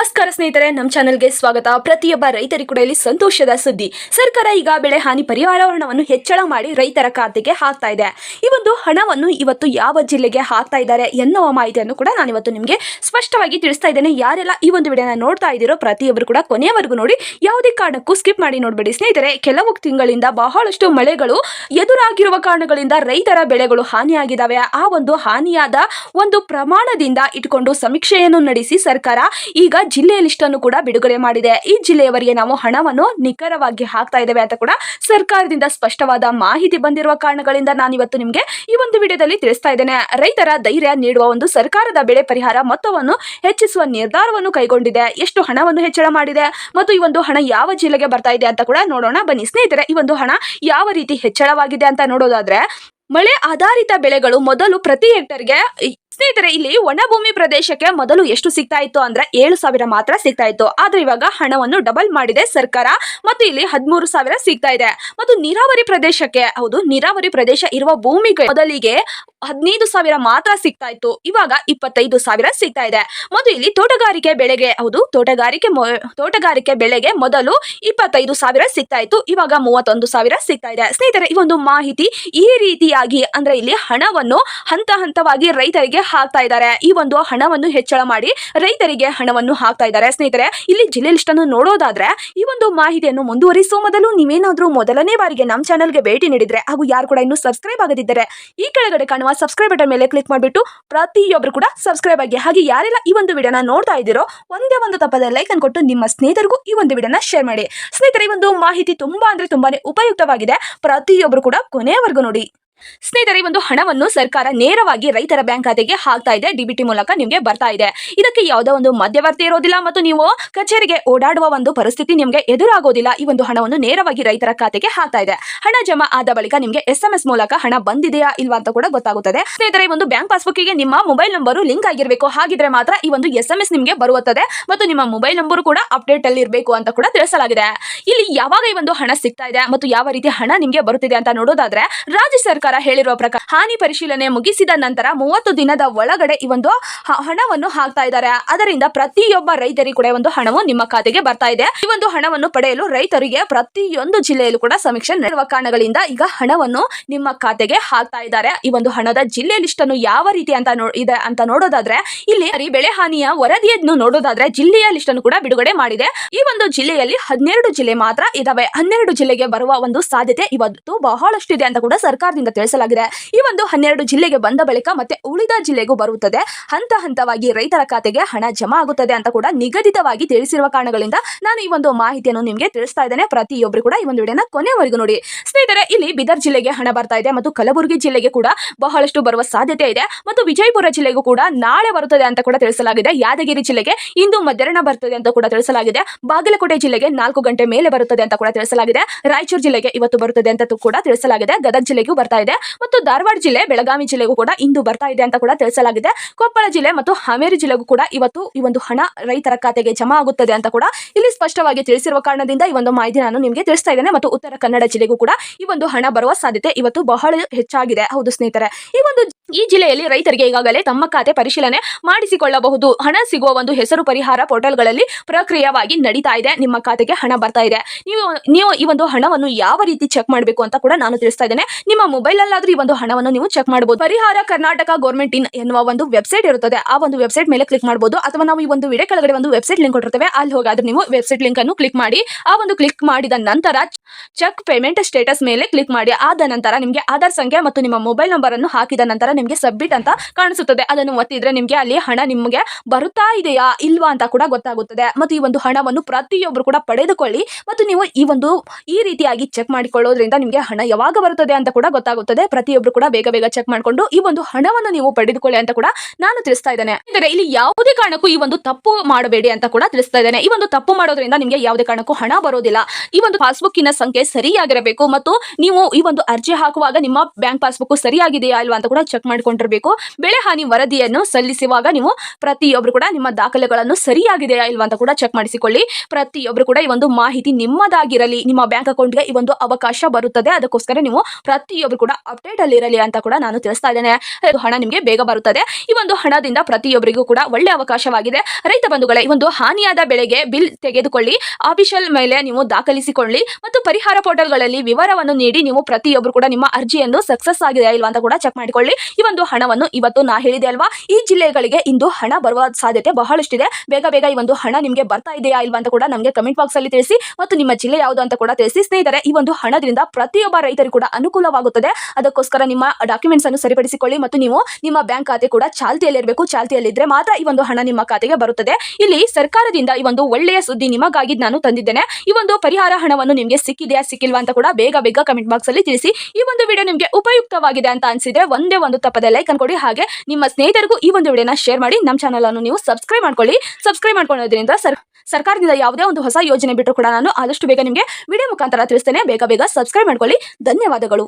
ನಮಸ್ಕಾರ ಸ್ನೇಹಿತರೆ ನಮ್ಮ ಚಾನೆಲ್ಗೆ ಸ್ವಾಗತ. ಪ್ರತಿಯೊಬ್ಬ ರೈತರಿಗೆ ಕೂಡ ಇಲ್ಲಿ ಸಂತೋಷದ ಸುದ್ದಿ. ಸರ್ಕಾರ ಈಗ ಬೆಳೆ ಹಾನಿ ಪರಿಹಾರ ಹಣವನ್ನು ಹೆಚ್ಚಳ ಮಾಡಿ ರೈತರ ಖಾತೆಗೆ ಹಾಕ್ತಾ ಇದೆ. ಈ ಒಂದು ಹಣವನ್ನು ಇವತ್ತು ಯಾವ ಜಿಲ್ಲೆಗೆ ಹಾಕ್ತಾ ಇದ್ದಾರೆ ಎನ್ನುವ ಮಾಹಿತಿಯನ್ನು ಕೂಡ ನಾನು ಇವತ್ತು ನಿಮಗೆ ಸ್ಪಷ್ಟವಾಗಿ ತಿಳಿಸ್ತಾ ಇದ್ದೇನೆ. ಯಾರೆಲ್ಲ ಈ ಒಂದು ವಿಡಿಯೋನ ನೋಡ್ತಾ ಇದ್ದೀರೋ ಪ್ರತಿಯೊಬ್ಬರು ಕೂಡ ಕೊನೆಯವರೆಗೂ ನೋಡಿ. ಯಾವುದೇ ಕಾರಣಕ್ಕೂ ಸ್ಕಿಪ್ ಮಾಡಿ ನೋಡಬೇಡಿ. ಸ್ನೇಹಿತರೆ, ಕೆಲವು ತಿಂಗಳಿಂದ ಬಹಳಷ್ಟು ಮಳೆಗಳು ಎದುರಾಗಿರುವ ಕಾರಣಗಳಿಂದ ರೈತರ ಬೆಳೆಗಳು ಹಾನಿಯಾಗಿದ್ದಾವೆ. ಆ ಒಂದು ಹಾನಿಯಾದ ಒಂದು ಪ್ರಮಾಣದಿಂದ ಇಟ್ಕೊಂಡು ಸಮೀಕ್ಷೆಯನ್ನು ನಡೆಸಿ ಸರ್ಕಾರ ಈಗ ಜಿಲ್ಲೆಯ ಲಿಸ್ಟ್ ಅನ್ನು ಕೂಡ ಬಿಡುಗಡೆ ಮಾಡಿದೆ. ಈ ಜಿಲ್ಲೆಯವರಿಗೆ ನಾವು ಹಣವನ್ನು ನಿಖರವಾಗಿ ಹಾಕ್ತಾ ಇದ್ದೇವೆ ಅಂತ ಕೂಡ ಸರ್ಕಾರದಿಂದ ಸ್ಪಷ್ಟವಾದ ಮಾಹಿತಿ ಬಂದಿರುವ ಕಾರಣಗಳಿಂದ ನಾನು ಇವತ್ತು ನಿಮಗೆ ಈ ಒಂದು ವಿಡಿಯೋದಲ್ಲಿ ತಿಳಿಸ್ತಾ ಇದ್ದೇನೆ. ರೈತರ ಧೈರ್ಯ ನೀಡುವ ಒಂದು ಸರ್ಕಾರದ ಬೆಳೆ ಪರಿಹಾರ ಮೊತ್ತವನ್ನು ಹೆಚ್ಚಿಸುವ ನಿರ್ಧಾರವನ್ನು ಕೈಗೊಂಡಿದೆ. ಎಷ್ಟು ಹಣವನ್ನು ಹೆಚ್ಚಳ ಮಾಡಿದೆ ಮತ್ತು ಈ ಒಂದು ಹಣ ಯಾವ ಜಿಲ್ಲೆಗೆ ಬರ್ತಾ ಇದೆ ಅಂತ ಕೂಡ ನೋಡೋಣ. ಬನ್ನಿ ಸ್ನೇಹಿತರೆ, ಈ ಒಂದು ಹಣ ಯಾವ ರೀತಿ ಹೆಚ್ಚಳವಾಗಿದೆ ಅಂತ ನೋಡೋದಾದ್ರೆ ಮಳೆ ಆಧಾರಿತ ಬೆಳೆಗಳು ಮೊದಲು ಪ್ರತಿ ಹೆಕ್ಟರ್ಗೆ ಸ್ನೇಹಿತರೆ ಇಲ್ಲಿ ಒಣಭೂಮಿ ಪ್ರದೇಶಕ್ಕೆ ಮೊದಲು ಎಷ್ಟು ಸಿಗ್ತಾ ಇತ್ತು ಅಂದ್ರೆ ಏಳು ಸಾವಿರ ಮಾತ್ರ ಸಿಗ್ತಾ ಇತ್ತು. ಆದ್ರೆ ಇವಾಗ ಹಣವನ್ನು ಡಬಲ್ ಮಾಡಿದೆ ಸರ್ಕಾರ ಮತ್ತು ಇಲ್ಲಿ ಹದಿಮೂರು ಸಾವಿರ ಸಿಗ್ತಾ ಇದೆ. ಮತ್ತು ನೀರಾವರಿ ಪ್ರದೇಶಕ್ಕೆ, ಹೌದು, ನೀರಾವರಿ ಪ್ರದೇಶ ಇರುವ ಭೂಮಿಗೆ ಮೊದಲಿಗೆ ಹದಿನೈದು ಸಾವಿರ ಮಾತ್ರ ಸಿಗ್ತಾ ಇತ್ತು. ಇವಾಗ ಇಪ್ಪತ್ತೈದು ಸಾವಿರ ಸಿಗ್ತಾ ಇದೆ. ಮತ್ತು ಇಲ್ಲಿ ತೋಟಗಾರಿಕೆ ಬೆಳೆಗೆ, ಹೌದು, ತೋಟಗಾರಿಕೆ ತೋಟಗಾರಿಕೆ ಬೆಳೆಗೆ ಮೊದಲು ಇಪ್ಪತ್ತೈದು ಸಾವಿರ ಸಿಗ್ತಾ ಇತ್ತು. ಇವಾಗ ಮೂವತ್ತೊಂದು ಸಾವಿರ ಸಿಗ್ತಾ ಇದೆ. ಸ್ನೇಹಿತರೆ, ಈ ಒಂದು ಮಾಹಿತಿ ಈ ರೀತಿಯಾಗಿ ಅಂದ್ರೆ ಇಲ್ಲಿ ಹಣವನ್ನು ಹಂತ ಹಂತವಾಗಿ ರೈತರಿಗೆ ಹಾಕ್ತಾ ಇದ್ದಾರೆ. ಈ ಒಂದು ಹಣವನ್ನು ಹೆಚ್ಚಳ ಮಾಡಿ ರೈತರಿಗೆ ಹಣವನ್ನು ಹಾಕ್ತಾ ಇದ್ದಾರೆ. ಸ್ನೇಹಿತರೆ, ಇಲ್ಲಿ ಜಿಲ್ಲೆ ಲಿಸ್ಟ್ ಅನ್ನು ನೋಡೋದಾದ್ರೆ, ಈ ಒಂದು ಮಾಹಿತಿಯನ್ನು ಮುಂದುವರಿಸುವ ಮೊದಲು ನೀವೇನಾದ್ರೂ ಮೊದಲನೇ ಬಾರಿಗೆ ನಮ್ಮ ಚಾನಲ್ಗೆ ಭೇಟಿ ನೀಡಿದ್ರೆ ಹಾಗೂ ಯಾರು ಕೂಡ ಇನ್ನೂ ಸಬ್ಸ್ಕ್ರೈಬ್ ಆಗದಿದ್ದರೆ, ಈ ಕೆಳಗಡೆ ಕಾಣುವ ಸಬ್ಸ್ಕ್ರೈಬ್ ಬಟನ್ ಮೇಲೆ ಕ್ಲಿಕ್ ಮಾಡಿಬಿಟ್ಟು ಪ್ರತಿಯೊಬ್ಬರು ಕೂಡ ಸಬ್ಸ್ಕ್ರೈಬ್ ಆಗಿ ಹಾಗೆ ಯಾರೆಲ್ಲ ಈ ಒಂದು ವಿಡಿಯೋನ ನೋಡ್ತಾ ಇದ್ದೀರೋ, ಒಂದೇ ಒಂದು ತಪ್ಪದ ಲೈಕ್ ಅನ್ನು ಕೊಟ್ಟು ನಿಮ್ಮ ಸ್ನೇಹಿತರಿಗೂ ಈ ಒಂದು ವಿಡಿಯೋನ ಶೇರ್ ಮಾಡಿ. ಸ್ನೇಹಿತರೆ, ಈ ಒಂದು ಮಾಹಿತಿ ತುಂಬಾ ಅಂದ್ರೆ ತುಂಬಾನೇ ಉಪಯುಕ್ತವಾಗಿದೆ. ಪ್ರತಿಯೊಬ್ಬರು ಕೂಡ ಕೊನೆಯವರೆಗೂ ನೋಡಿ. ಸ್ನೇಹಿತರೆ ಒಂದು ಹಣವನ್ನು ಸರ್ಕಾರ ನೇರವಾಗಿ ರೈತರ ಬ್ಯಾಂಕ್ ಖಾತೆಗೆ ಹಾಕ್ತಾ ಇದೆ. ಡಿಬಿಟಿ ಮೂಲಕ ನಿಮಗೆ ಬರ್ತಾ ಇದೆ. ಇದಕ್ಕೆ ಯಾವುದೋ ಒಂದು ಮಧ್ಯವರ್ತಿ ಇರೋದಿಲ್ಲ ಮತ್ತು ನೀವು ಕಚೇರಿಗೆ ಓಡಾಡುವ ಒಂದು ಪರಿಸ್ಥಿತಿ ನಿಮಗೆ ಎದುರಾಗೋದಿಲ್ಲ. ಈ ಒಂದು ಹಣವನ್ನು ನೇರವಾಗಿ ರೈತರ ಖಾತೆಗೆ ಹಾಕ್ತಾ ಇದೆ. ಹಣ ಜಮಾ ಆದ ಬಳಿಕ ನಿಮಗೆ ಎಸ್ ಎಂ ಮೂಲಕ ಹಣ ಬಂದಿದೆಯಾ ಇಲ್ವಾ ಅಂತ ಕೂಡ ಗೊತ್ತಾಗುತ್ತದೆ. ಸ್ನೇಹಿತರೆ ಒಂದು ಬ್ಯಾಂಕ್ ಪಾಸ್ಬುಕ್ಗೆ ನಿಮ್ಮ ಮೊಬೈಲ್ ನಂಬರು ಲಿಂಕ್ ಆಗಿರಬೇಕು. ಹಾಗಿದ್ರೆ ಮಾತ್ರ ಈ ಒಂದು ಎಸ್ ಎಂ ಎಸ್ ನಿಮಗೆ ಬರುತ್ತದೆ ಮತ್ತು ನಿಮ್ಮ ಮೊಬೈಲ್ ನಂಬರ್ ಕೂಡ ಅಪ್ಡೇಟ್ ಅಲ್ಲಿ ಇರಬೇಕು ಅಂತ ಕೂಡ ತಿಳಿಸಲಾಗಿದೆ. ಇಲ್ಲಿ ಯಾವಾಗ ಈ ಒಂದು ಹಣ ಸಿಗ್ತಾ ಇದೆ ಮತ್ತು ಯಾವ ರೀತಿ ಹಣ ನಿಮಗೆ ಬರುತ್ತಿದೆ ಅಂತ ನೋಡೋದಾದ್ರೆ, ರಾಜ್ಯ ಸರ್ಕಾರ ಹೇಳಿರುವ ಪ್ರಕಾರ ಹಾನಿ ಪರಿಶೀಲನೆ ಮುಗಿಸಿದ ನಂತರ ಮೂವತ್ತು ದಿನದ ಒಳಗಡೆ ಈ ಒಂದು ಹಣವನ್ನು ಹಾಕ್ತಾ ಇದ್ದಾರೆ. ಅದರಿಂದ ಪ್ರತಿಯೊಬ್ಬ ರೈತರಿಗೂ ಕೂಡ ಒಂದು ಹಣವು ನಿಮ್ಮ ಖಾತೆಗೆ ಬರ್ತಾ ಇದೆ. ಈ ಒಂದು ಹಣವನ್ನು ಪಡೆಯಲು ರೈತರಿಗೆ ಪ್ರತಿಯೊಂದು ಜಿಲ್ಲೆಯಲ್ಲೂ ಕೂಡ ಸಮೀಕ್ಷೆ ನಡೆಯುವ ಕಾರಣಗಳಿಂದ ಈಗ ಹಣವನ್ನು ನಿಮ್ಮ ಖಾತೆಗೆ ಹಾಕ್ತಾ ಇದ್ದಾರೆ. ಈ ಒಂದು ಹಣದ ಜಿಲ್ಲೆ ಲಿಸ್ಟ್ ಅನ್ನು ಯಾವ ರೀತಿ ಅಂತ ಇದೆ ಅಂತ ನೋಡೋದಾದ್ರೆ ಇಲ್ಲಿ ಬೆಳೆ ಹಾನಿಯ ವರದಿಯನ್ನು ನೋಡೋದಾದ್ರೆ ಜಿಲ್ಲೆಯ ಲಿಸ್ಟ್ ಅನ್ನು ಕೂಡ ಬಿಡುಗಡೆ ಮಾಡಿದೆ. ಈ ಒಂದು ಜಿಲ್ಲೆಯಲ್ಲಿ ಹನ್ನೆರಡು ಜಿಲ್ಲೆ ಮಾತ್ರ ಇದಾವೆ. ಹನ್ನೆರಡು ಜಿಲ್ಲೆಗೆ ಬರುವ ಒಂದು ಸಾಧ್ಯತೆ ಇವತ್ತು ಬಹಳಷ್ಟು ಇದೆ ಅಂತ ಕೂಡ ಸರ್ಕಾರದಿಂದ ತಿಳಿಸಲಾಗಿದೆ. ಈ ಒಂದು ಹನ್ನೆರಡು ಜಿಲ್ಲೆಗೆ ಬಂದ ಬಳಿಕ ಮತ್ತೆ ಉಳಿದ ಜಿಲ್ಲೆಗೂ ಬರುತ್ತದೆ. ಹಂತ ಹಂತವಾಗಿ ರೈತರ ಖಾತೆಗೆ ಹಣ ಜಮಾ ಆಗುತ್ತದೆ ಅಂತ ಕೂಡ ನಿಗದಿತವಾಗಿ ತಿಳಿಸಿರುವ ಕಾರಣಗಳಿಂದ ನಾನು ಈ ಒಂದು ಮಾಹಿತಿಯನ್ನು ನಿಮಗೆ ತಿಳಿಸ್ತಾ ಇದ್ದೇನೆ. ಪ್ರತಿಯೊಬ್ಬರು ಕೂಡ ಈ ಒಂದು ವಿಡಿಯೋನ ಕೊನೆವರೆಗೂ ನೋಡಿ. ಸ್ನೇಹಿತರೆ, ಇಲ್ಲಿ ಬಿದರ್ ಜಿಲ್ಲೆಗೆ ಹಣ ಬರ್ತಾ ಇದೆ ಮತ್ತು ಕಲಬುರಗಿ ಜಿಲ್ಲೆಗೆ ಕೂಡ ಬಹಳಷ್ಟು ಬರುವ ಸಾಧ್ಯತೆ ಇದೆ ಮತ್ತು ವಿಜಯಪುರ ಜಿಲ್ಲೆಗೂ ಕೂಡ ನಾಳೆ ಬರುತ್ತದೆ ಅಂತ ಕೂಡ ತಿಳಿಸಲಾಗಿದೆ. ಯಾದಗಿರಿ ಜಿಲ್ಲೆಗೆ ಇಂದು ಮಧ್ಯಾಹ್ನ ಬರುತ್ತದೆ ಅಂತ ಕೂಡ ತಿಳಿಸಲಾಗಿದೆ. ಬಾಗಲಕೋಟೆ ಜಿಲ್ಲೆಗೆ ನಾಲ್ಕು ಗಂಟೆ ಮೇಲೆ ಬರುತ್ತದೆ ಅಂತ ಕೂಡ ತಿಳಿಸಲಾಗಿದೆ. ರಾಯಚೂರು ಜಿಲ್ಲೆಗೆ ಇವತ್ತು ಬರುತ್ತದೆ ಅಂತ ಕೂಡ ತಿಳಿಸಲಾಗಿದೆ. ಗದಗ ಜಿಲ್ಲೆಗೂ ಬರ್ತಾ ಇದೆ. ಮತ್ತು ಧಾರವಾಡ ಜಿಲ್ಲೆ, ಬೆಳಗಾವಿ ಜಿಲ್ಲೆಗೂ ಕೂಡ ಇಂದು ಬರ್ತಾ ಇದೆ ಅಂತ ಕೂಡ ತಿಳಿಸಲಾಗಿದೆ. ಕೊಪ್ಪಳ ಜಿಲ್ಲೆ ಮತ್ತು ಹಾವೇರಿ ಜಿಲ್ಲೆಗೂ ಕೂಡ ಇವತ್ತು ಈ ಒಂದು ಹಣ ರೈತರ ಖಾತೆಗೆ ಜಮಾ ಆಗುತ್ತದೆ ಅಂತ ಕೂಡ ಇಲ್ಲಿ ಸ್ಪಷ್ಟವಾಗಿ ತಿಳಿಸಿರುವ ಕಾರಣದಿಂದ ಈ ಒಂದು ಮಾಹಿತಿ ನಾನು ನಿಮಗೆ ತಿಳಿಸ್ತಾ ಇದ್ದೇನೆ. ಮತ್ತು ಉತ್ತರ ಕನ್ನಡ ಜಿಲ್ಲೆಗೂ ಕೂಡ ಈ ಒಂದು ಹಣ ಬರುವ ಸಾಧ್ಯತೆ ಇವತ್ತು ಬಹಳ ಹೆಚ್ಚಾಗಿದೆ. ಹೌದು ಸ್ನೇಹಿತರೆ. ಈ ಒಂದು ಈ ಜಿಲ್ಲೆಯಲ್ಲಿ ರೈತರಿಗೆ ಈಗಾಗಲೇ ತಮ್ಮ ಖಾತೆ ಪರಿಶೀಲನೆ ಮಾಡಿಸಿಕೊಳ್ಳಬಹುದು. ಹಣ ಸಿಗುವ ಒಂದು ಹೆಸರು ಪರಿಹಾರ ಪೋರ್ಟಲ್ಗಳಲ್ಲಿ ಪ್ರಕ್ರಿಯೆಯಾಗಿ ನಡೀತಾ ಇದೆ. ನಿಮ್ಮ ಖಾತೆಗೆ ಹಣ ಬರ್ತಾ ಇದೆ. ನೀವು ನೀವು ಈ ಒಂದು ಹಣವನ್ನು ಯಾವ ರೀತಿ ಚೆಕ್ ಮಾಡಬೇಕು ಅಂತ ಕೂಡ ನಾನು ತಿಳಿಸ್ತಾ ಇದ್ದೇನೆ. ನಿಮ್ಮ ಮೊಬೈಲ್ ಅಲ್ಲಾದ್ರೂ ಈ ಒಂದು ಹಣವನ್ನು ನೀವು ಚೆಕ್ ಮಾಡಬಹುದು ಪರಿಹಾರ ಕರ್ನಾಟಕ ಗೌರ್ಮೆಂಟ್ ಇನ್ ಎನ್ನುವ ಒಂದು ವೆಬ್ಸೈಟ್ ಇರುತ್ತದೆ. ಆ ಒಂದು ವೆಬ್ಸೈಟ್ ಮೇಲೆ ಕ್ಲಿಕ್ ಮಾಡಬಹುದು ಅಥವಾ ನಾವು ಈ ಒಂದು ವಿಡಿಯೋ ಕೆಳಗಡೆ ಒಂದು ವೆಬ್ಸೈಟ್ ಲಿಂಕ್ ಕೊಟ್ಟಿರ್ತೇವೆ. ಅಲ್ಲಿ ಹೋಗಾದ್ರೆ ನೀವು ವೆಬ್ಸೈಟ್ ಲಿಂಕ್ ಅನ್ನು ಕ್ಲಿಕ್ ಮಾಡಿ. ಆ ಒಂದು ಕ್ಲಿಕ್ ಮಾಡಿದ ನಂತರ ಚೆಕ್ ಪೇಮೆಂಟ್ ಸ್ಟೇಟಸ್ ಮೇಲೆ ಕ್ಲಿಕ್ ಮಾಡಿ. ಆದ ನಂತರ ನಿಮಗೆ ಆಧಾರ್ ಸಂಖ್ಯೆ ಮತ್ತು ನಿಮ್ಮ ಮೊಬೈಲ್ ನಂಬರ್ ಅನ್ನು ಹಾಕಿದ ನಂತರ ನಿಮಗೆ ಸಬ್ಮಿಟ್ ಅಂತ ಕಾಣಿಸುತ್ತದೆ. ಅದನ್ನು ಒತ್ತಿದ್ರೆ ನಿಮಗೆ ಅಲ್ಲಿ ಹಣ ನಿಮಗೆ ಬರುತ್ತಾ ಇದೆಯಾ ಇಲ್ವಾ ಅಂತ ಕೂಡ ಗೊತ್ತಾಗುತ್ತದೆ. ಮತ್ತು ಈ ಒಂದು ಹಣವನ್ನು ಪ್ರತಿಯೊಬ್ಬರು ಕೂಡ ಪಡೆದುಕೊಳ್ಳಿ. ಮತ್ತು ನೀವು ಈ ಒಂದು, ಈ ರೀತಿಯಾಗಿ ಚೆಕ್ ಮಾಡಿಕೊಳ್ಳೋದ್ರಿಂದ ನಿಮಗೆ ಹಣ ಯಾವಾಗ ಬರುತ್ತದೆ ಅಂತ ಕೂಡ ಗೊತ್ತಾಗುತ್ತದೆ. ಪ್ರತಿಯೊಬ್ಬರು ಕೂಡ ಬೇಗ ಬೇಗ ಚೆಕ್ ಮಾಡಿಕೊಂಡು ಈ ಒಂದು ಹಣವನ್ನು ನೀವು ಪಡೆದುಕೊಳ್ಳಿ ಅಂತ ಕೂಡ ನಾನು ತಿಳಿಸ್ತಾ ಇದ್ದೇನೆ. ಅಂದರೆ ಇಲ್ಲಿ ಯಾವುದೇ ಕಾರಣಕ್ಕೂ ಈ ಒಂದು ತಪ್ಪು ಮಾಡಬೇಡಿ ಅಂತ ಕೂಡ ತಿಳಿಸ್ತಾ ಇದ್ದೇನೆ. ಈ ಒಂದು ತಪ್ಪು ಮಾಡೋದ್ರಿಂದ ನಿಮಗೆ ಯಾವುದೇ ಕಾರಣಕ್ಕೂ ಹಣ ಬರೋದಿಲ್ಲ. ಈ ಒಂದು ಪಾಸ್ಬುಕ್ಕಿನ ಸಂಖ್ಯೆ ಸರಿಯಾಗಿರಬೇಕು ಮತ್ತು ನೀವು ಈ ಒಂದು ಅರ್ಜಿ ಹಾಕುವಾಗ ನಿಮ್ಮ ಬ್ಯಾಂಕ್ ಪಾಸ್ಬುಕ್ ಸರಿಯಾಗಿದೆಯಾ ಇಲ್ವಾ ಅಂತ ಕೂಡ ಚೆಕ್ ಮಾಡಿಕೊಂಡಿರಬೇಕು. ಬೆಳೆ ಹಾನಿ ವರದಿಯನ್ನು ಸಲ್ಲಿಸುವಾಗ ನೀವು ಪ್ರತಿಯೊಬ್ಬರು ಕೂಡ ನಿಮ್ಮ ದಾಖಲೆಗಳನ್ನು ಸರಿಯಾಗಿದೆಯಾ ಇಲ್ವಾ ಅಂತ ಕೂಡ ಚೆಕ್ ಮಾಡಿಸಿಕೊಳ್ಳಿ. ಪ್ರತಿಯೊಬ್ಬರು ಕೂಡ ಈ ಒಂದು ಮಾಹಿತಿ ನಿಮ್ಮದಾಗಿರಲಿ, ನಿಮ್ಮ ಬ್ಯಾಂಕ್ ಅಕೌಂಟ್ಗೆ ಈ ಒಂದು ಅವಕಾಶ ಬರುತ್ತದೆ, ಅದಕ್ಕೋಸ್ಕರ ನೀವು ಪ್ರತಿಯೊಬ್ಬರು ಕೂಡ ಅಪ್ಡೇಟ್ ಅಲ್ಲಿ ಇರಲಿ ಅಂತ ಕೂಡ ನಾನು ತಿಳಿಸ್ತಾ ಇದ್ದೇನೆ. ಇದು ಹಣ ನಿಮಗೆ ಬೇಗ ಬರುತ್ತದೆ. ಈ ಒಂದು ಹಣದಿಂದ ಪ್ರತಿಯೊಬ್ಬರಿಗೂ ಕೂಡ ಒಳ್ಳೆ ಅವಕಾಶವಾಗಿದೆ. ರೈತ ಬಂಧುಗಳೇ, ಈ ಒಂದು ಹಾನಿಯಾದ ಬೆಳೆಗೆ ಬಿಲ್ ತೆಗೆದುಕೊಳ್ಳಿ ಆಫಿಷಿಯಲ್ ಮೇಲೆ ನೀವು ದಾಖಲಿಸಿಕೊಳ್ಳಿ ಮತ್ತು ಪರಿಹಾರ ಪೋರ್ಟಲ್ಗಳಲ್ಲಿ ವಿವರವನ್ನು ನೀಡಿ ನೀವು ಪ್ರತಿಯೊಬ್ಬರು ಕೂಡ ನಿಮ್ಮ ಅರ್ಜಿಯನ್ನು ಸಕ್ಸಸ್ ಆಗಿದೆ ಇಲ್ವಾ ಅಂತ ಕೂಡ ಚೆಕ್ ಮಾಡಿಕೊಳ್ಳಿ. ಈ ಒಂದು ಹಣವನ್ನು ಇವತ್ತು ನಾ ಹೇಳಿದೆ ಅಲ್ವಾ? ಈ ಜಿಲ್ಲೆಗಳಿಗೆ ಇಂದು ಹಣ ಬರುವ ಸಾಧ್ಯತೆ ಬಹಳಷ್ಟಿದೆ. ಬೇಗ ಬೇಗ ಈ ಒಂದು ಹಣ ನಿಮಗೆ ಬರ್ತಾ ಇದೆಯಾ ಇಲ್ವಾ ಅಂತ ಕೂಡ ನಮಗೆ ಕಮೆಂಟ್ ಬಾಕ್ಸ್ ಅಲ್ಲಿ ತಿಳಿಸಿ ಮತ್ತು ನಿಮ್ಮ ಜಿಲ್ಲೆ ಯಾವುದು ಅಂತ ಕೂಡ ತಿಳಿಸಿ. ಸ್ನೇಹಿತರೆ, ಈ ಒಂದು ಹಣದಿಂದ ಪ್ರತಿಯೊಬ್ಬ ರೈತರಿಗೂ ಕೂಡ ಅನುಕೂಲವಾಗುತ್ತದೆ. ಅದಕ್ಕೋಸ್ಕರ ನಿಮ್ಮ ಡಾಕ್ಯುಮೆಂಟ್ಸ್ ಅನ್ನು ಸರಿಪಡಿಸಿಕೊಳ್ಳಿ ಮತ್ತು ನೀವು ನಿಮ್ಮ ಬ್ಯಾಂಕ್ ಖಾತೆ ಕೂಡ ಚಾಲ್ತಿಯಲ್ಲಿರಬೇಕು. ಚಾಲ್ತಿಯಲ್ಲಿದ್ದರೆ ಮಾತ್ರ ಈ ಒಂದು ಹಣ ನಿಮ್ಮ ಖಾತೆಗೆ ಬರುತ್ತದೆ. ಇಲ್ಲಿ ಸರ್ಕಾರದಿಂದ ಈ ಒಂದು ಒಳ್ಳೆಯ ಸುದ್ದಿ ನಿಮಗಾಗಿ ನಾನು ತಂದಿದ್ದೇನೆ. ಈ ಒಂದು ಪರಿಹಾರ ಹಣವನ್ನು ನಿಮಗೆ ಸಿಕ್ಕಿದೆಯಾ ಸಿಕ್ಕಿಲ್ವಾ ಅಂತ ಕೂಡ ಬೇಗ ಬೇಗ ಕಮೆಂಟ್ ಬಾಕ್ಸ್ ಅಲ್ಲಿ ತಿಳಿಸಿ. ಈ ಒಂದು ವಿಡಿಯೋ ನಿಮಗೆ ಉಪಯುಕ್ತವಾಗಿದೆ ಅಂತ ಅನ್ಸಿದ್ರೆ ಒಂದೇ ಒಂದು ತಪ್ಪದೆ ಲೈಕ್ ಅನ್ಕೊಡಿ ಹಾಗೆ ನಿಮ್ಮ ಸ್ನೇಹಿತರಿಗೂ ಈ ಒಂದು ವಿಡಿಯೋನ ಶೇರ್ ಮಾಡಿ. ನಮ್ಮ ಚಾನಲ್ ಅನ್ನು ನೀವು ಸಬ್ಸ್ಕ್ರೈಬ್ ಮಾಡ್ಕೊಳ್ಳಿ. ಸಬ್ಸ್ಕ್ರೈಬ್ ಮಾಡ್ಕೊಳ್ಳೋದ್ರಿಂದ ಸರ್, ಸರ್ಕಾರದಿಂದ ಯಾವುದೇ ಒಂದು ಹೊಸ ಯೋಜನೆ ಬಿಟ್ಟರು ಕೂಡ ನಾನು ಆದಷ್ಟು ಬೇಗ ನಿಮಗೆ ವಿಡಿಯೋ ಮುಖಾಂತರ ತಿಳಿಸ್ತೇನೆ. ಬೇಗ ಬೇಗ ಸಬ್ಸ್ಕ್ರೈಬ್ ಮಾಡ್ಕೊಳ್ಳಿ. ಧನ್ಯವಾದಗಳು.